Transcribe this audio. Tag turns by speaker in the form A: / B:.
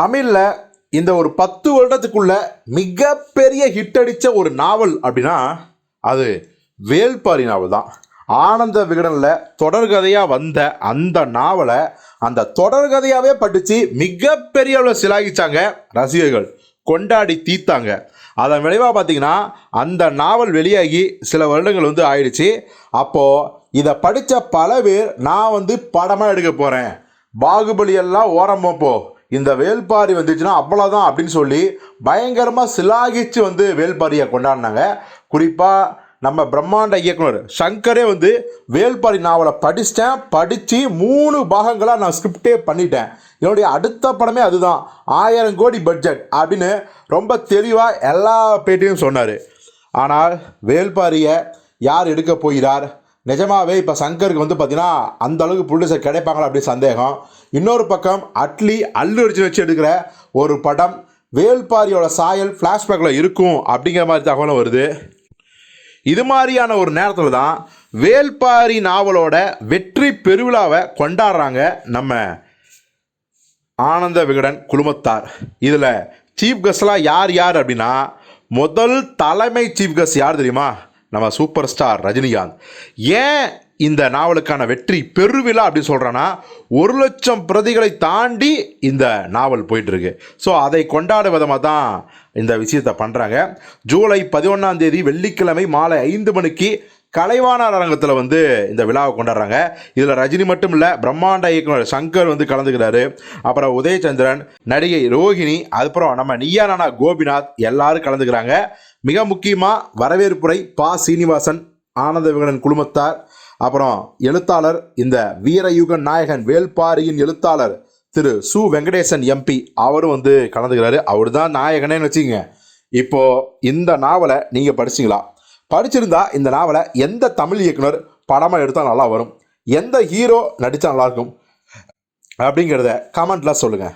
A: தமிழில் இந்த ஒரு பத்து வருடத்துக்குள்ள மிகப்பெரிய ஹிட் அடித்த ஒரு நாவல் அப்படின்னா அது வேல்பாரி நாவல் தான். ஆனந்த விகடனில் தொடர்கதையாக வந்த அந்த நாவலை அந்த தொடர்கதையாகவே படித்து மிகப்பெரிய அளவில் சிலாகிச்சாங்க ரசிகர்கள். கொண்டாடி தீத்தாங்க அதன் விளைவாக பார்த்தீங்கன்னா அந்த நாவல் வெளியாகி சில வருடங்கள் வந்து ஆயிடுச்சு. அப்போது இதை படித்த பல பேர் நான் வந்து படமாக எடுக்க போகிறேன் பாகுபலி எல்லாம் ஓரமாக போ. இந்த வேல்பாரி வந்துச்சுன்னா அவ்வளோதான் அப்படின்னு சொல்லி பயங்கரமாக சிலாகிச்சு வந்து வேல்பாரியை கொண்டாடினாங்க. குறிப்பாக நம்ம பிரம்மாண்ட இயக்குனர் சங்கரே வந்து வேல்பாரி நாவலை படித்தேன் படித்து மூணு பாகங்களாக நான் ஸ்கிரிப்டே பண்ணிட்டேன். என்னுடைய அடுத்த படமே அதுதான். ஆயிரம் கோடி பட்ஜெட் அப்படின்னு ரொம்ப தெளிவாக எல்லா பேட்டியும் சொன்னார். ஆனால் வேல்பாரியை யார் எடுக்க போகிறார்? நிஜமாவே இப்போ சங்கருக்கு வந்து பார்த்தீங்கன்னா அந்த அளவுக்கு ப்ரொடியூசர் கிடைப்பாங்களா அப்படி சந்தேகம். இன்னொரு பக்கம் அட்லி அல்லு அடிச்சு வச்சு எடுக்கிற ஒரு படம் வேல்பாரியோட சாயல் ஃப்ளாஷ்பேக்கில் இருக்கும் அப்படிங்கிற மாதிரி தகவலும் வருது. இது மாதிரியான ஒரு நேரத்தில் தான் வேல்பாரி நாவலோட வெற்றி பெருவிழாவை கொண்டாடுறாங்க நம்ம ஆனந்த விகடன் குழுமத்தார். இதில் சீஃப் கெஸ்ட்லாம் யார் யார் அப்படின்னா முதல் தலைமை சீஃப் கெஸ்ட் யார் தெரியுமா? நம்ம சூப்பர் ஸ்டார் ரஜினிகாந்த். ஏன் இந்த நாவலுக்கான வெற்றி பெருவிழா அப்படின்னு சொல்கிறேன்னா ஒரு லட்சம் பிரதிகளை தாண்டி இந்த நாவல் போயிட்டுருக்கு. ஸோ அதை கொண்டாடும் விதமாக தான் இந்த விஷயத்தை பண்ணுறாங்க ஜூலை பதினொன்றாம் தேதி வெள்ளிக்கிழமை மாலை ஐந்து மணிக்கு கலைவாணர் அரங்கத்தில் வந்து இந்த விழாவை கொண்டாடுறாங்க. இதில் ரஜினி மட்டும் இல்லை பிரம்மாண்ட இயக்குனர் சங்கர் வந்து கலந்துக்கிறாரு. அப்புறம் உதயச்சந்திரன் நடிகை ரோஹிணி அதுக்கப்புறம் நம்ம நியானானா கோபிநாத் எல்லாரும் கலந்துக்கிறாங்க. மிக முக்கியமாக வரவேற்புரை பா. சீனிவாசன் ஆனந்த விகடன் குழுமத்தார். அப்புறம் எழுத்தாளர் இந்த வீரயுகன் நாயகன் வேல்பாரியின் எழுத்தாளர் திரு சு. வெங்கடேசன் எம்பி அவரும் வந்து கலந்துக்கிறாரு. அவர் தான் நாயகனேன்னு வச்சுக்கோங்க. இப்போ இந்த நாவலை நீங்கள் படிச்சிங்களா? படிச்சிருந்தா இந்த நாவலை எந்த தமிழ் இயக்குனர் படமாக எடுத்தால் நல்லா வரும்? எந்த ஹீரோ நடித்தா நல்லாயிருக்கும் அப்படிங்கிறத கமெண்ட்லாம் சொல்லுங்கள்